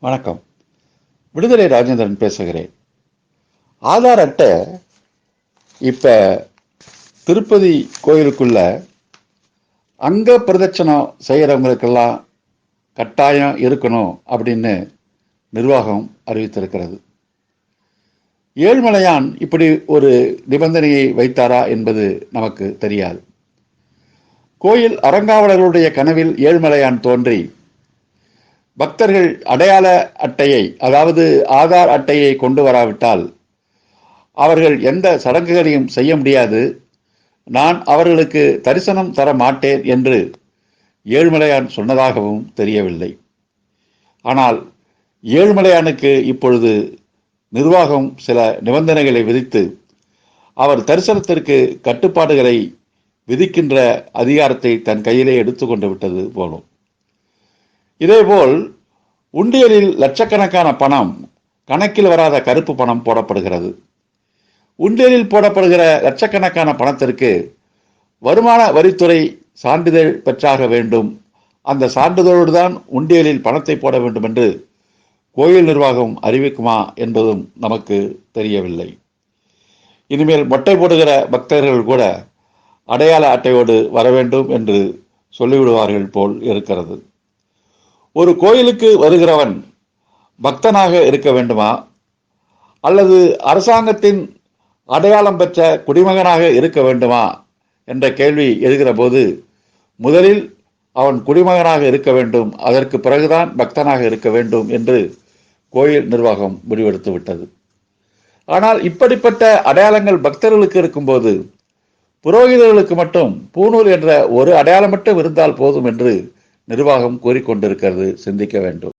வணக்கம். விடுதலை ராஜேந்திரன் பேசுகிறேன். ஆதார் அட்டை இப்போ திருப்பதி கோயிலுக்குள்ள அங்க பிரதட்சணம் செய்கிறவங்களுக்கெல்லாம் கட்டாயம் இருக்கணும் அப்படின்னு நிர்வாகம் அறிவித்திருக்கிறது. ஏழ்மலையான் இப்படி ஒரு நிபந்தனையை வைத்தாரா என்பது நமக்கு தெரியாது. கோயில் அறங்காவலர்களுடைய கனவில் ஏழ்மலையான் தோன்றி பக்தர்கள் அடையாள அட்டையை அதாவது ஆதார் அட்டையை கொண்டு வராவிட்டால் அவர்கள் எந்த சடங்குகளையும் செய்ய முடியாது. நான் அவர்களுக்கு தரிசனம் தர மாட்டேன் என்று ஏழ்மலையான் சொன்னதாகவும் தெரியவில்லை. ஆனால் ஏழ்மலையானுக்கு இப்பொழுது நிர்வாகம் சில நிபந்தனைகளை விதித்து அவர் தரிசனத்திற்கு கட்டுப்பாடுகளை விதிக்கின்ற அதிகாரத்தை தன் கையிலே எடுத்துக்கொண்டு விட்டது போலும். இதேபோல் உண்டியலில் லட்சக்கணக்கான பணம் கணக்கில் வராத கருப்பு பணம் போடப்படுகிறது. உண்டியலில் போடப்படுகிற லட்சக்கணக்கான பணத்திற்கு வருமான வரித்துறை சான்றிதழ் பெற்றாக வேண்டும். அந்த சான்றிதழோடு தான் உண்டியலில் பணத்தை போட வேண்டும் என்று கோயில் நிர்வாகம் அறிவிக்குமா என்பதும் நமக்கு தெரியவில்லை. இனிமேல் மொட்டை போடுகிற பக்தர்கள் கூட அடையாள அட்டையோடு வர வேண்டும் என்று சொல்லிவிடுவார்கள் போல் இருக்கிறது. ஒரு கோயிலுக்கு வருகிறவன் பக்தனாக இருக்க வேண்டுமா? அல்லது அரசாங்கத்தின் அடையாளம் பெற்ற குடிமகனாக இருக்க வேண்டுமா? என்ற கேள்வி எழுகிற போது முதலில் அவன் குடிமகனாக இருக்க வேண்டும். அதற்கு பிறகுதான் பக்தனாக இருக்க வேண்டும் என்று கோயில் நிர்வாகம் முடிவெடுத்து விட்டது. ஆனால் இப்படிப்பட்ட அடையாளங்கள் பக்தர்களுக்கு இருக்கும்போது புரோகிதர்களுக்கு மட்டும் பூணூல் என்ற ஒரு அடையாளம் மட்டும் இருந்தால் போதும் என்று நிர்வாகம் கூறிக்கொண்டிருக்கிறது. சிந்திக்க வேண்டும்.